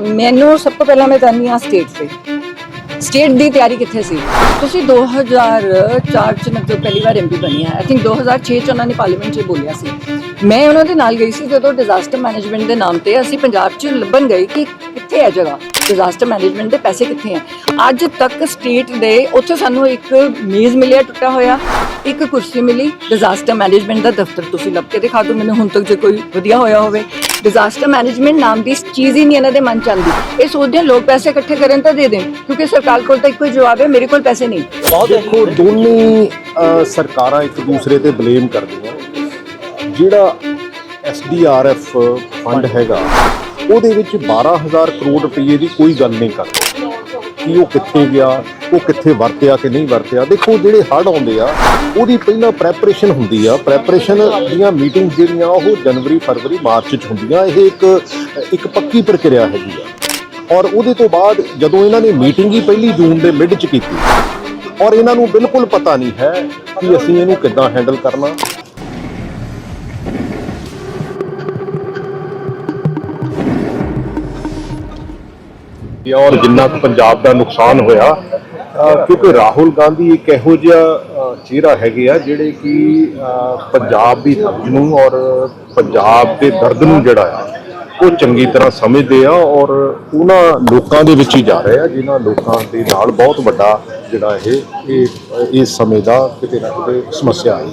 ਮੈਨੂੰ ਸਭ ਤੋਂ ਪਹਿਲਾਂ ਮੈਂ ਜਾਣੀ ਆ ਸਟੇਟ ਤੇ। ਸਟੇਟ ਦੀ ਤਿਆਰੀ ਕਿੱਥੇ ਸੀ? ਤੁਸੀਂ 2004 ਚ ਮੈਂ ਜਦੋਂ ਪਹਿਲੀ ਵਾਰ ਐਮਪੀ ਬਣੀ ਆ। ਆਈ ਥਿੰਕ 2006 ਚ ਉਹਨਾਂ ਨੇ ਪਾਰਲੀਮੈਂਟ 'ਚ ਬੋਲਿਆ ਸੀ। ਮੈਂ ਉਹਨਾਂ ਦੇ ਨਾਲ ਗਈ ਸੀ ਜਦੋਂ ਡਿਜ਼ਾਸਟਰ ਮੈਨੇਜਮੈਂਟ ਦੇ ਨਾਮ ਤੇ ਅਸੀਂ ਪੰਜਾਬ 'ਚ ਲੱਭਣ ਗਏ ਕਿ ਕਿੱਥੇ ਹੈ ਜਗ੍ਹਾ? ਡਿਜ਼ਾਸਟਰ ਮੈਨੇਜਮੈਂਟ ਦੇ ਪੈਸੇ ਕਿੱਥੇ ਹੈ? ਅੱਜ ਤੱਕ ਸਟੇਟ ਦੇ ਉੱਥੇ ਸਾਨੂੰ ਇੱਕ ਮੇਜ਼ ਮਿਲਿਆ, ਟੁੱਟਾ ਹੋਇਆ। ਇੱਕ ਕੁਰਸੀ ਮਿਲੀ ਡਿਜ਼ਾਸਟਰ ਮੈਨੇਜਮੈਂਟ ਦਾ ਦਫ਼ਤਰ ਤੁਸੀਂ ਲੱਭ ਕੇ ਦਿਖਾ ਦਿਓ। ਮੈਨੂੰ ਹੁਣ ਤੱਕ ਜੇ ਕੋਈ ਵਧੀਆ ਹੋਇਆ ਹੋਵੇ। ਡਿਜ਼ਾਸਟਰ ਮੈਨੇਜਮੈਂਟ ਨਾਮ ਦੀ ਚੀਜ਼ ਹੀ ਨਹੀਂ ਇਹਨਾਂ ਦੇ ਮਨ ਚ ਆਉਂਦੀ। ਇਹ ਸੋਚਦੇ ਆ ਲੋਕ ਪੈਸੇ ਇਕੱਠੇ ਕਰਨ ਤਾਂ ਦੇ ਦੇਣ, ਕਿਉਂਕਿ ਸਰਕਾਰ ਕੋਲ ਤਾਂ ਇੱਕੋ ਹੀ ਜਵਾਬ ਹੈ, ਮੇਰੇ ਕੋਲ ਪੈਸੇ ਨਹੀਂ। ਦੇਖੋ, ਦੋਨੇ ਸਰਕਾਰਾਂ ਇੱਕ ਦੂਸਰੇ ਤੇ ਬਲੇਮ ਕਰਦੀਆਂ। ਜਿਹੜਾ ਐਸਡੀਆਰਐਫ ਫੰਡ ਹੈਗਾ, ਉਹਦੇ ਵਿੱਚ 12000 ਕਰੋੜ ਰੁਪਏ ਦੀ ਕੋਈ ਗੱਲ ਨਹੀਂ ਕਰਦੇ। ਕਿ ਉਹ ਕਿੱਥੇ ਗਿਆ ਉਹ ਕਿੱਥੇ ਵਰਤਿਆ ਕਿ ਨਹੀਂ ਵਰਤਿਆ। ਦੇਖੋ ਜਿਹੜੇ ਹੜ੍ਹ ਆਉਂਦੇ ਆ, ਉਹਦੀ ਪਹਿਲਾਂ ਪ੍ਰੈਪਰੇਸ਼ਨ ਹੁੰਦੀ ਆ। ਪ੍ਰੈਪਰੇਸ਼ਨ ਦੀਆਂ ਮੀਟਿੰਗ ਜਿਹੜੀਆਂ, ਉਹ ਜਨਵਰੀ, ਫਰਵਰੀ, ਮਾਰਚ ਚ ਹੁੰਦੀਆਂ। ਇਹ ਇੱਕ ਇੱਕ ਪੱਕੀ ਪ੍ਰਕਿਰਿਆ ਹੈਗੀ ਆ। ਔਰ ਉਹਦੇ ਤੋਂ ਬਾਅਦ ਜਦੋਂ ਇਹਨਾਂ ਨੇ ਮੀਟਿੰਗ ਹੀ ਪਹਿਲੀ ਜੂਨ ਦੇ ਮਿਡ ਚ ਕੀਤੀ, ਔਰ ਇਹਨਾਂ ਨੂੰ ਬਿਲਕੁਲ ਪਤਾ ਨਹੀਂ ਹੈ ਕਿ ਅਸੀਂ ਇਹਨੂੰ ਕਿੱਦਾਂ ਹੈਂਡਲ ਕਰਨਾ। ਔਰ ਜਿੰਨਾ ਕੁ ਪੰਜਾਬ ਦਾ ਨੁਕਸਾਨ ਹੋਇਆ ਕਿਉਂਕਿ ਰਾਹੁਲ ਗਾਂਧੀ ਇੱਕ ਇਹੋ ਜਿਹਾ ਚਿਹਰਾ ਹੈਗੇ ਆ ਜਿਹੜੇ ਕਿ ਪੰਜਾਬ ਦੀ ਧਰਤੀ ਨੂੰ ਔਰ ਪੰਜਾਬ ਦੇ ਦਰਦ ਨੂੰ ਜਿਹੜਾ ਆ, ਉਹ ਚੰਗੀ ਤਰ੍ਹਾਂ ਸਮਝਦੇ ਆ ਔਰ ਉਹਨਾਂ ਲੋਕਾਂ ਦੇ ਵਿੱਚ ਹੀ ਜਾ ਰਹੇ ਆ, ਜਿਨ੍ਹਾਂ ਲੋਕਾਂ ਦੇ ਨਾਲ ਬਹੁਤ ਵੱਡਾ ਜਿਹੜਾ ਇਹ ਇਹ ਇਸ ਸਮੇਂ ਦਾ ਕਿਤੇ ਨਾ ਕਿਤੇ ਸਮੱਸਿਆ ਆਈ।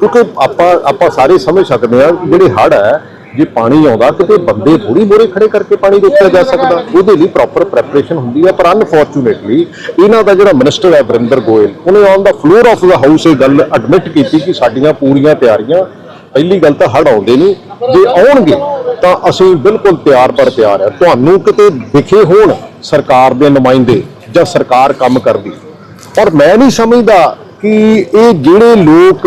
ਕਿਉਂਕਿ ਆਪਾਂ ਆਪਾਂ ਸਾਰੇ ਸਮਝ ਸਕਦੇ ਹਾਂ ਜਿਹੜੇ ਹੜ੍ਹ ਹੈ ਜੇ ਪਾਣੀ ਆਉਂਦਾ ਕਿਤੇ ਬੰਦੇ ਥੋੜੀ ਮੋਰੇ ਖੜੇ ਕਰਕੇ ਪਾਣੀ ਰੋਕਿਆ ਜਾ ਸਕਦਾ। ਉਹਦੇ ਲਈ ਪ੍ਰੋਪਰ ਪ੍ਰੈਪਰੇਸ਼ਨ ਹੁੰਦੀ ਹੈ ਪਰ ਅਨਫੋਰਚੂਨੇਟਲੀ ਇਹਨਾਂ ਦਾ ਜਿਹੜਾ ਮਿਨਿਸਟਰ ਹੈ ਵਰਿੰਦਰ ਗੋਇਲ ਉਹਨੇ on the floor of the house ਇਹ ਗੱਲ ਐਡਮਿਟ ਕੀਤੀ ਕਿ ਸਾਡੀਆਂ ਪੂਰੀਆਂ ਤਿਆਰੀਆਂ ਪਹਿਲੀ ਗੱਲ ਤਾਂ ਹੜ੍ਹ ਆਉਂਦੇ ਨਹੀਂ ਜੇ ਆਉਣਗੇ ਤਾਂ ਅਸੀਂ ਬਿਲਕੁਲ ਤਿਆਰ ਪਰ ਤਿਆਰ ਹੈ। ਤੁਹਾਨੂੰ ਕਿਤੇ ਦਿਖੇ ਹੋਣ ਸਰਕਾਰ ਦੇ ਨੁਮਾਇੰਦੇ ਜਾਂ ਸਰਕਾਰ ਕੰਮ ਕਰਦੀ। ਔਰ ਮੈਂ ਨਹੀਂ ਸਮਝਦਾ ਕਿ ਇਹ ਜਿਹੜੇ ਲੋਕ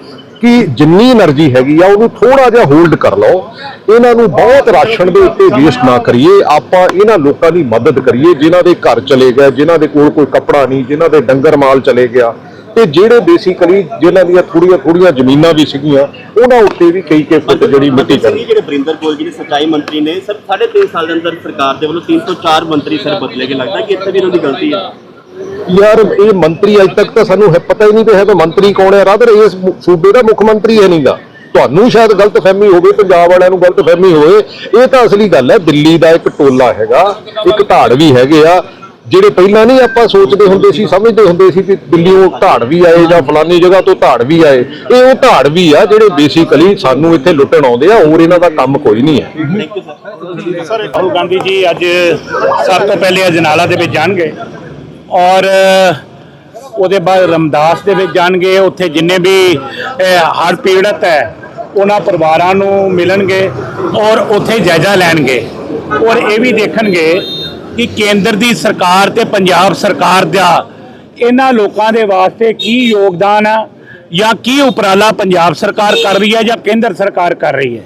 ਕਿ ਜਿੰਨੀ એનર્ਜੀ ਹੈਗੀ ਆ, ਉਹਨੂੰ ਥੋੜਾ ਜਿਹਾ ਹੋਲਡ ਕਰ ਲਓ। ਇਹਨਾਂ ਨੂੰ ਬਹੁਤ ਰਾਸ਼ਨ ਦੇ ਉੱਤੇ ਵੇਸਟ ਨਾ ਕਰੀਏ। ਆਪਾਂ ਇਹਨਾਂ ਲੋਕਾਂ ਦੀ ਮਦਦ ਕਰੀਏ, ਜਿਨ੍ਹਾਂ ਦੇ ਘਰ ਚਲੇ ਗਏ, ਜਿਨ੍ਹਾਂ ਦੇ ਕੋਲ ਕੋਈ ਕੱਪੜਾ ਨਹੀਂ, ਜਿਨ੍ਹਾਂ ਦੇ ਡੰਗਰ ਮਾਲ ਚਲੇ ਗਿਆ। ਤੇ ਜਿਹੜੇ ਬੇਸਿਕਲੀ ਜਿਨ੍ਹਾਂ ਦੀਆਂ ਥੋੜੀਆਂ ਥੋੜੀਆਂ ਜ਼ਮੀਨਾਂ ਵੀ ਸੀਗੀਆਂ, ਉਹਨਾਂ ਉੱਤੇ ਵੀ ਕਈ ਕਈ ਜਿਹੜੀ ਮਿੱਟੀ ਚੜ ਜਿਹੜੇ ਬਰਿੰਦਰ ਕੋਲ ਜਿਹੜੇ ਸਚਾਈ ਮੰਤਰੀ ਨੇ, ਸਰ 3.5 ਸਾਲ ਦੇ ਅੰਦਰ ਸਰਕਾਰ ਦੇ ਵੱਲੋਂ 304 ਮੰਤਰੀ ਸਰ ਬਦਲੇ ਗਏ। ਲੱਗਦਾ ਕਿ ਇੱਥੇ ਵੀ ਉਹਨਾਂ ਦੀ ਗਲਤੀ ਹੈ। ਯਾਰ ਇਹ ਮੰਤਰੀ ਅਜ ਤੱਕ ਤਾਂ ਸਾਨੂੰ ਪਤਾ ਹੀ ਨਹੀਂ ਤੇ ਹੈ ਕਿ ਮੰਤਰੀ ਕੌਣ ਹੈ ਰਾਦਰ ਇਸ ਸੂਬੇ ਦਾ ਮੁੱਖ ਮੰਤਰੀ ਹੈ ਨਹੀਂਗਾ ਤੁਹਾਨੂੰ ਸ਼ਾਇਦ ਗਲਤਫਹਿਮੀ ਹੋਵੇ ਪੰਜਾਬ ਵਾਲਿਆਂ ਨੂੰ ਗਲਤਫਹਿਮੀ ਹੋਵੇ ਇਹ ਤਾਂ ਅਸਲੀ ਗੱਲ ਹੈ ਦਿੱਲੀ ਦਾ ਇੱਕ ਟੋਲਾ ਹੈਗਾ ਇੱਕ ਢਾੜ ਵੀ ਹੈਗੇ ਆ ਜਿਹੜੇ ਪਹਿਲਾਂ ਨਹੀਂ ਆਪਾਂ ਸੋਚਦੇ ਹੁੰਦੇ ਸੀ ਸਮਝਦੇ ਹੁੰਦੇ ਸੀ ਕਿ ਦਿੱਲੀੋਂ ਢਾੜ ਵੀ ਆਏ ਜਾਂ ਫਲਾਨੀ ਜਗ੍ਹਾ ਤੋਂ ਢਾੜ ਵੀ ਆਏ ਇਹ ਉਹ ਢਾੜ ਵੀ ਆ ਜਿਹੜੇ ਬੇਸਿਕਲੀ ਸਾਨੂੰ ਇੱਥੇ ਲੁੱਟਣ ਆਉਂਦੇ ਆ ਹੋਰ ਇਹਨਾਂ ਦਾ ਕੰਮ ਕੋਈ ਨਹੀਂ ਹੈ ਸਰ ਰਾਹੁਲ ਗਾਂਧੀ ਜੀ ਅੱਜ ਸਭ ਤੋਂ ਪਹਿਲੇ ਅਜਨਾਲਾ ਦੇ ਵਿੱਚ ਜਾਣਗੇ ਔਰ, ਉਹਦੇ ਬਾਅਦ ਰਮਦਾਸ ਦੇ ਵਿੱਚ ਜਾਣਗੇ, ਉੱਥੇ ਜਿੰਨੇ ਵੀ ਹੜ ਪੀੜਤ ਹੈ, ਉਹਨਾਂ ਪਰਿਵਾਰਾਂ ਨੂੰ ਮਿਲਣਗੇ ਔਰ ਉੱਥੇ ਜਾਇਜ਼ਾ ਲੈਣਗੇ। ਔਰ ਇਹ ਵੀ ਦੇਖਣਗੇ ਕਿ ਕੇਂਦਰ ਦੀ ਸਰਕਾਰ ਤੇ ਪੰਜਾਬ ਸਰਕਾਰ ਦਾ ਇਹਨਾਂ ਲੋਕਾਂ ਦੇ ਵਾਸਤੇ ਕੀ ਯੋਗਦਾਨ ਆ, ਜਾਂ ਕੀ ਉਪਰਾਲਾ ਪੰਜਾਬ ਸਰਕਾਰ ਕਰ ਰਹੀ ਹੈ ਜਾਂ ਕੇਂਦਰ ਸਰਕਾਰ ਕਰ ਰਹੀ ਹੈ।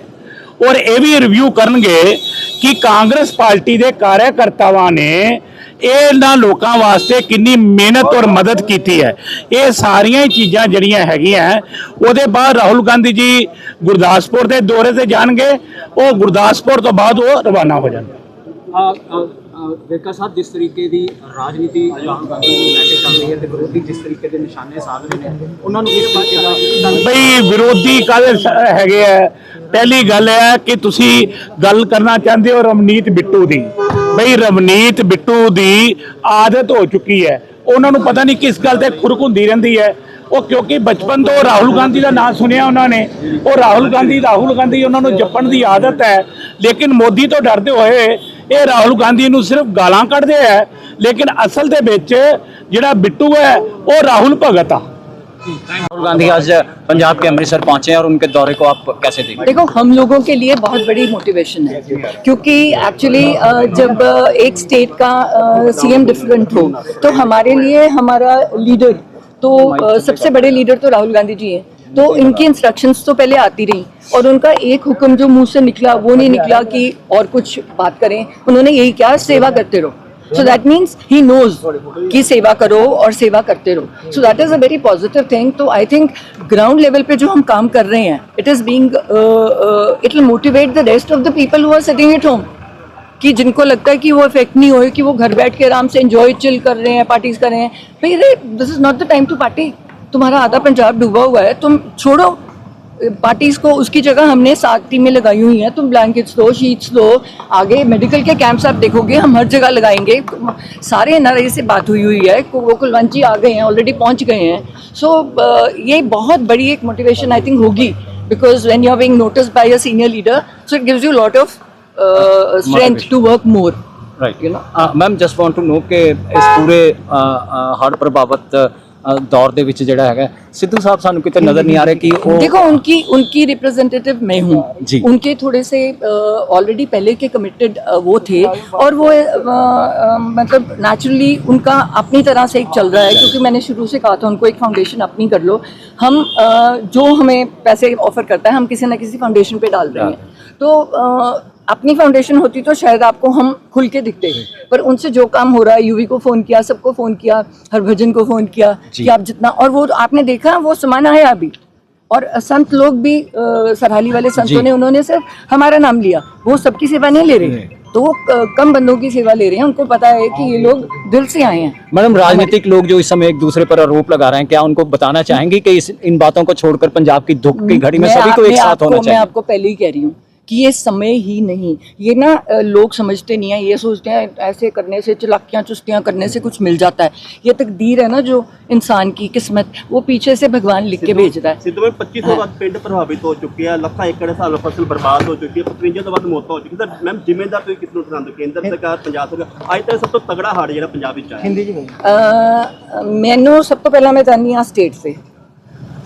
ਔਰ ਇਹ ਵੀ ਰਿਵਿਊ ਕਰਨਗੇ ਕਿ ਕਾਂਗਰਸ ਪਾਰਟੀ ਦੇ ਕਾਰਜਕਰਤਾਵਾਂ ਨੇ ਇਹਨਾਂ ਲੋਕਾਂ ਵਾਸਤੇ ਕਿੰਨੀ ਮਿਹਨਤ ਔਰ ਮਦਦ ਕੀਤੀ ਹੈ। ਇਹ ਸਾਰੀਆਂ ਹੀ ਚੀਜ਼ਾਂ ਜਿਹੜੀਆਂ ਹੈਗੀਆਂ ਉਹਦੇ ਬਾਅਦ ਰਾਹੁਲ ਗਾਂਧੀ ਜੀ ਗੁਰਦਾਸਪੁਰ ਦੇ ਦੌਰੇ ਤੇ ਜਾਣਗੇ ਉਹ ਗੁਰਦਾਸਪੁਰ ਤੋਂ ਬਾਅਦ ਉਹ ਰਵਾਨਾ ਹੋ ਜਾਣਗੇ। ਵੇਰਕਾ ਸਾਹਿਬ ਜਿਸ ਤਰੀਕੇ ਦੀ ਰਾਜਨੀਤੀ ਰਾਹੁਲ ਗਾਂਧੀ ਨੂੰ ਲੈ ਕੇ ਚੱਲ ਰਹੀ ਹੈ ਤੇ ਵਿਰੋਧੀ ਜਿਸ ਤਰੀਕੇ ਦੇ ਨਿਸ਼ਾਨੇ ਸਾਧ ਰਹੇ ਨੇ ਉਹਨਾਂ ਨੂੰ ਇਸ ਬਾਰੇ ਦਾ ਬਈ ਵਿਰੋਧੀ ਕਾਹਦੇ ਹੈਗੇ ਆ? ਪਹਿਲੀ ਗੱਲ ਹੈ ਕਿ ਤੁਸੀਂ ਗੱਲ ਕਰਨਾ ਚਾਹੁੰਦੇ ਹੋ ਰਵਨੀਤ ਬਿੱਟੂ ਦੀ। ਬਈ ਰਵਨੀਤ ਬਿੱਟੂ ਦੀ ਆਦਤ ਹੋ ਚੁੱਕੀ ਹੈ। ਉਹਨਾਂ ਨੂੰ ਪਤਾ ਨਹੀਂ ਕਿਸ ਗੱਲ ਤੇ ਖੁਰਕ ਹੁੰਦੀ ਰਹਿੰਦੀ ਹੈ। ਉਹ ਕਿਉਂਕਿ ਬਚਪਨ ਤੋਂ ਰਾਹੁਲ ਗਾਂਧੀ ਦਾ ਨਾਮ ਸੁਣਿਆ ਉਹਨਾਂ ਨੇ। ਉਹ ਰਾਹੁਲ ਗਾਂਧੀ ਰਾਹੁਲ ਗਾਂਧੀ ਉਹਨਾਂ ਨੂੰ ਜਪਣ ਦੀ ਆਦਤ ਹੈ। ਲੇਕਿਨ ਮੋਦੀ ਤੋਂ ਡਰਦੇ ਹੋਏ ਇਹ ਰਾਹੁਲ ਗਾਂਧੀ ਨੂੰ ਸਿਰਫ ਗਾਲਾਂ ਕੱਢਦੇ ਆ ਲੇਕਿਨ ਅਸਲ ਦੇ ਵਿੱਚ ਜਿਹੜਾ ਬਿੱਟੂ ਹੈ, ਉਹ ਰਾਹੁਲ ਭਗਤ ਆ। राहुल गांधी आज पंजाब के अमृतसर पहुँचे हैं और उनके दौरे को आप कैसे देखते देखो, हम लोगों के लिए बहुत बड़ी मोटिवेशन है, क्योंकि एक्चुअली जब एक स्टेट का सीएम डिफरेंट हो तो हमारे लिए हमारा लीडर तो सबसे बड़े लीडर तो राहुल गांधी जी हैं। तो इनकी इंस्ट्रक्शंस तो पहले आती रही, और उनका एक हुक्म जो मुँह से निकला, वो नहीं निकला कि और कुछ बात करें। उन्होंने यही कहा, सेवा करते रहो। So that means he knows कि सेवा करो और सेवा करते रहो। So that is a very positive thing तो आई थिंक ग्राउंड लेवल पे जो हम काम कर रहे हैं it is being it will motivate the rest of the people who are sitting at home कि जिनको लगता है कि वो इफ़ेक्ट नहीं हो, कि वो घर बैठ के आराम से इंजॉय चिल कर रहे हैं पार्टीज़ कर रहे हैं। भाई this is not the time to party तुम्हारा आधा पंजाब डूबा हुआ है, तुम छोड़ो। पार्टीज़ को उसकी जगह हमने साथ में लगाई हुई है। तुम ब्लैंकेट्स दो शीट्स दो आगे मेडिकल के कैंप्स आप देखोगे हम हर जगह लगाएँगे। सारे एन से बात हुई हुई है वो कुलवंची आ गए हैं ऑलरेडी पहुँच गए हैं। सो so, uh, ये बहुत बड़ी एक मोटिवेशन आई थिंक होगी। Because when you are being notice by a senior leader so it gives you lot of strength to work more right you know ma'am just want to know के इस पूरे हर प्रभावित uh, ਦੌਰ ਦੇ ਵਿੱਚ ਜਿਹੜਾ ਹੈਗਾ ਸਿੱਧੂ ਸਾਹਿਬ ਸਾਨੂੰ ਕਿਤੇ ਨਜ਼ਰ ਨਹੀਂ ਆ ਰਿਹਾ ਕਿ ਉਹ देखो उनकी उनकी रिप्रेजेंटेटिव मैं हूँ जी। उनके थोड़े से ऑलरेडी पहले के कमिटेड वो थे और वो अ, अ, मतलब नेचुरली उनका अपनी तरह से एक चल रहा है क्योंकि मैंने शुरू से कहा था उनको एक फाउंडेशन अपनी कर लो हम अ, जो हमें पैसे ऑफर करता है हम किसी ना किसी फाउंडेशन पे डाल रहे हैं तो अ, अपनी फाउंडेशन होती तो शायद आपको हम खुल के दिखते। पर उनसे जो काम हो रहा है यूवी को फ़ोन किया सबको फ़ोन किया हरभजन को फ़ोन किया कि आप जितना और वो आपने देखा वो सामान आया अभी। और संत लोग भी सरहाली वाले संतों ने उन्होंने सिर्फ़ हमारा नाम लिया। वो सबकी सेवा नहीं ले रहे। तो वो कम बंदों की सेवा ले रहे हैं। उनको पता है कि ये लोग दिल से आए हैं। मैडम राजनीतिक लोग जो इस समय एक दूसरे पर आरोप लगा रहे हैं क्या उनको बताना चाहेंगे कि इस इन बातों को छोड़कर पंजाब की दुख की घड़ी में सभी को एक साथ होना मैं आपको पहले ही कह रही हूँ। कि ये समय ही नहीं ये ना अ, लोग समझते नहीं है ये सोचते हैं ऐसे करने से चलाकियाँ चुस्तियाँ करने से कुछ मिल जाता है ये तकदीर है ना जो इंसान की किस्मत वो पीछे से भगवान लिख के भेज रहा है ਸਿੱਧੂ ਵਿੱਚ 25 ਤੋਂ ਵੱਧ ਪਿੰਡ ਪ੍ਰਭਾਵਿਤ ਹੋ ਚੁੱਕੇ ਆ ਲੱਖਾਂ ਏਕੜ ਹਿਸਾਬ ਨਾਲ ਫਸਲ ਬਰਬਾਦ ਹੋ ਚੁੱਕੀ ਹੈ 55 ਤੋਂ ਵੱਧ ਮੌਤਾਂ ਹੋ ਚੁੱਕੀ ਸਰ ਮੈਮ ਜ਼ਿੰਮੇਦਾਰ ਤੁਸੀਂ ਕਿਸ ਨੂੰ ਠਹਿਰਾਉਂਦੇ ਹੋ ਕੇਂਦਰ ਸਰਕਾਰ ਪੰਜਾਬ ਸਰਕਾਰ ਅੱਜ ਤੱਕ ਸਭ ਤੋਂ ਤਗੜਾ ਹੜ੍ਹ ਜਿਹੜਾ ਪੰਜਾਬ ਵਿੱਚ ਆਇਆ ਅ, ਮੈਨੂੰ ਸਭ ਤੋਂ ਪਹਿਲਾਂ ਮੈਂ ਚਾਹੁੰਦੀ ਹਾਂ ਸਟੇਟ ਸੇ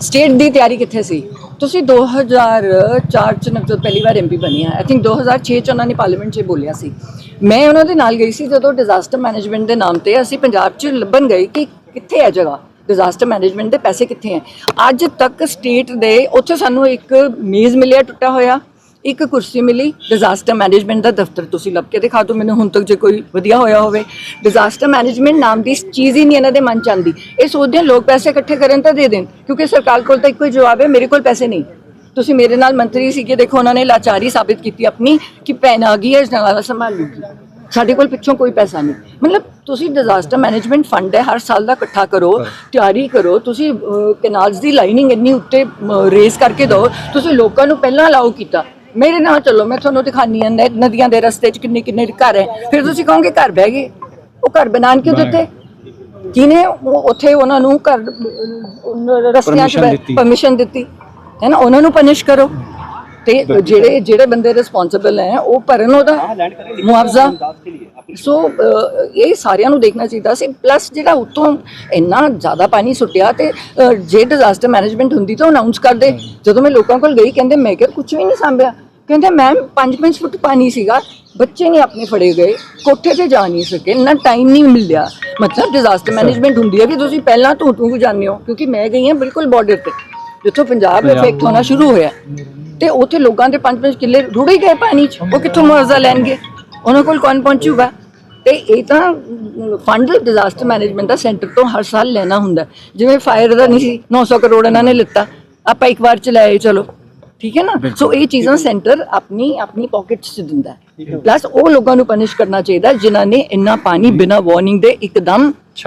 ਸਟੇਟ ਦੀ ਤਿਆਰੀ ਕਿੱਥੇ ਸੀ ਤੁਸੀਂ 2004 ਚ ਨਾ ਜਦੋਂ ਪਹਿਲੀ ਵਾਰ ਐਮਪੀ ਬਣੀ ਆ ਆਈ ਥਿੰਕ 2006 ਚ ਉਹਨਾਂ ਨੇ ਪਾਰਲੀਮੈਂਟ 'ਚ ਬੋਲਿਆ ਸੀ। ਮੈਂ ਉਹਨਾਂ ਦੇ ਨਾਲ ਗਈ ਸੀ ਜਦੋਂ ਡਿਜ਼ਾਸਟਰ ਮੈਨੇਜਮੈਂਟ ਦੇ ਨਾਮ ਤੇ ਅਸੀਂ ਪੰਜਾਬ 'ਚ ਲੱਭਣ ਗਏ ਕਿ ਕਿੱਥੇ ਹੈ ਜਗ੍ਹਾ? ਡਿਜ਼ਾਸਟਰ ਮੈਨੇਜਮੈਂਟ ਦੇ ਪੈਸੇ ਕਿੱਥੇ ਹੈ ਅੱਜ ਤੱਕ ਸਟੇਟ ਦੇ ਉੱਥੇ ਸਾਨੂੰ ਇੱਕ ਮੇਜ਼ ਮਿਲਿਆ, ਟੁੱਟਾ ਹੋਇਆ। ਇੱਕ ਕੁਰਸੀ ਮਿਲੀ ਡਿਜ਼ਾਸਟਰ ਮੈਨੇਜਮੈਂਟ ਦਾ ਦਫ਼ਤਰ ਤੁਸੀਂ ਲੱਭ ਕੇ ਦਿਖਾ ਦਿਓ ਮੈਨੂੰ ਹੁਣ ਤੱਕ ਜੇ ਕੋਈ ਵਧੀਆ ਹੋਇਆ ਹੋਵੇ। ਡਿਜ਼ਾਸਟਰ ਮੈਨੇਜਮੈਂਟ ਨਾਮ ਦੀ ਚੀਜ਼ ਹੀ ਨਹੀਂ ਇਹਨਾਂ ਦੇ ਮਨ ਚ ਆਉਂਦੀ। ਇਹ ਸੋਚਦੇ ਆ ਲੋਕ ਪੈਸੇ ਇਕੱਠੇ ਕਰਨ ਤਾਂ ਦੇ ਦੇਣ ਕਿਉਂਕਿ ਸਰਕਾਰ ਕੋਲ ਤਾਂ ਇੱਕੋ ਹੀ ਜਵਾਬ ਹੈ ਮੇਰੇ ਕੋਲ ਪੈਸੇ ਨਹੀਂ। ਤੁਸੀਂ ਮੇਰੇ ਨਾਲ ਮੰਤਰੀ ਸੀਗੇ ਦੇਖੋ ਉਹਨਾਂ ਨੇ ਲਾਚਾਰੀ ਸਾਬਿਤ ਕੀਤੀ ਆਪਣੀ ਕਿ ਪੈਨ ਆ ਗਈ ਹੈ ਇਸ ਨਾਲ ਸੰਭਾਲ ਲੂਗੀ। ਸਾਡੇ ਕੋਲ ਪਿੱਛੋਂ ਕੋਈ ਪੈਸਾ ਨਹੀਂ। ਮਤਲਬ ਤੁਸੀਂ ਡਿਜ਼ਾਸਟਰ ਮੈਨੇਜਮੈਂਟ ਫੰਡ ਹੈ ਹਰ ਸਾਲ ਦਾ ਇਕੱਠਾ ਕਰੋ ਤਿਆਰੀ ਕਰੋ ਤੁਸੀਂ ਕੈਨਾਲਸ ਦੀ ਲਾਈਨਿੰਗ ਇੰਨੀ ਉੱਤੇ ਰੇਸ ਕਰਕੇ ਦਿਓ। ਤੁਸੀਂ ਲੋਕਾਂ ਨੂੰ ਪਹਿਲਾਂ ਅਲਾਉ ਕੀਤਾ। ਮੇਰੇ ਨਾਲ ਚੱਲੋ ਮੈਂ ਤੁਹਾਨੂੰ ਦਿਖਾਨੀ ਆ ਨਦੀਆਂ ਦੇ ਰਸਤੇ 'ਚ ਕਿੰਨੇ ਕਿੰਨੇ ਘਰ ਹੈ। ਫਿਰ ਤੁਸੀਂ ਕਹੋਗੇ ਘਰ ਬਹਿ ਗਏ? ਉਹ ਘਰ ਬਣਾਉਣ ਕਿਉਂ ਦਿੱਤੇ? ਕਿਨੇ ਉੱਥੇ ਉਹਨਾਂ ਨੂੰ ਘਰ ਰਸਤਿਆਂ 'ਚ। ਪਰਮਿਸ਼ਨ ਦਿੱਤੀ। ਹੈ ਨਾ? ਉਹਨਾਂ ਨੂੰ ਪਨਿਸ਼ ਕਰੋ। ਤੇ ਜਿਹੜੇ ਜਿਹੜੇ ਬੰਦੇ ਰਿਸਪੌਂਸਿਬਲ ਹੈ ਉਹ ਭਰਨ ਉਹਦਾ ਮੁਆਵਜ਼ਾ। ਸੋ ਇਹ ਸਾਰਿਆਂ ਨੂੰ ਦੇਖਣਾ ਚਾਹੀਦਾ ਸੀ। ਪਲੱਸ ਜਿਹੜਾ ਉਤੋਂ ਇੰਨਾ ਜ਼ਿਆਦਾ ਪਾਣੀ ਸੁੱਟਿਆ ਤੇ ਜੇ ਡਿਜ਼ਾਸਟਰ ਮੈਨੇਜਮੈਂਟ ਹੁੰਦੀ ਤਾਂ ਅਨਾਉਂਸ ਕਰਦੇ। ਜਦੋਂ ਮੈਂ ਲੋਕਾਂ ਕੋਲ ਗਈ ਕਹਿੰਦੇ ਮੈਂ ਕਿਹਾ ਕੁਝ ਵੀ ਨਹੀਂ ਸੰਭਿਆ। ਕਹਿੰਦੇ ਮੈਮ 5-5 ਫੁੱਟ ਪਾਣੀ ਸੀਗਾ। ਬੱਚੇ ਨਹੀਂ ਆਪਣੇ ਫੜੇ ਗਏ। ਕੋਠੇ ਤੇ ਜਾ ਨਹੀਂ ਸਕੇ। ਨਾ ਟਾਈਮ ਨਹੀਂ ਮਿਲਿਆ। ਮਤਲਬ ਡਿਜ਼ਾਸਟਰ ਮੈਨੇਜਮੈਂਟ ਹੁੰਦੀ ਹੈ ਕਿ ਤੁਸੀਂ ਪਹਿਲਾਂ ਤੋਂ ਟੂ ਜਾਂਦੇ ਹੋ। ਕਿਉਂਕਿ ਮੈਂ ਗਈ ਹਾਂ ਬਿਲਕੁਲ ਬਾਰਡਰ ਤੇ। ਜਿੱਥੋਂ ਪੰਜਾਬ ਇਫੈਕਟ ਹੋਣਾ ਸ਼ੁਰੂ ਹੋਇਆ। ਤੇ ਉੱਥੇ ਲੋਕਾਂ ਦੇ 5-5 ਕਿੱਲੇ ਰੁੜ ਗਏ ਪਾਣੀ 'ਚ। ਉਹ ਕਿੱਥੋਂ ਮੁਆਵਜ਼ਾ ਲੈਣਗੇ? ਉਹਨਾਂ ਕੋਲ ਕੌਣ ਪਹੁੰਚੂਗਾ? ਤੇ ਇਹ ਤਾਂ ਫੰਡ ਡਿਜ਼ਾਸਟਰ ਮੈਨੇਜਮੈਂਟ ਦਾ ਸੈਂਟਰ ਤੋਂ ਹਰ ਸਾਲ ਲੈਣਾ ਹੁੰਦਾ। ਜਿਵੇਂ ਫਾਇਰ ਦਾ ਨਹੀਂ ਸੀ 900 ਕਰੋੜ ਇਹਨਾਂ ਨੇ ਲਿੱਤਾ। ਆਪਾਂ ਇੱਕ ਵਾਰ ਚਲਾਏ ਚਲੋ। ਠੀਕ ਹੈ ਨਾ? ਸੋ ਇਹ ਚੀਜ਼ਾਂ ਸੈਂਟਰ ਆਪਣੀ ਆਪਣੀ ਪਾਕਟਸ ਚ ਦਿੰਦਾ ਪਲੱਸ ਉਹ ਲੋਕਾਂ ਨੂੰ ਪਨਿਸ਼ ਕਰਨਾ ਚਾਹੀਦਾ ਜਿਨ੍ਹਾਂ ਨੇ ਇੰਨਾ ਪਾਣੀ ਬਿਨਾਂ ਵਾਰਨਿੰਗ ਦੇ ਇੱਕਦਮ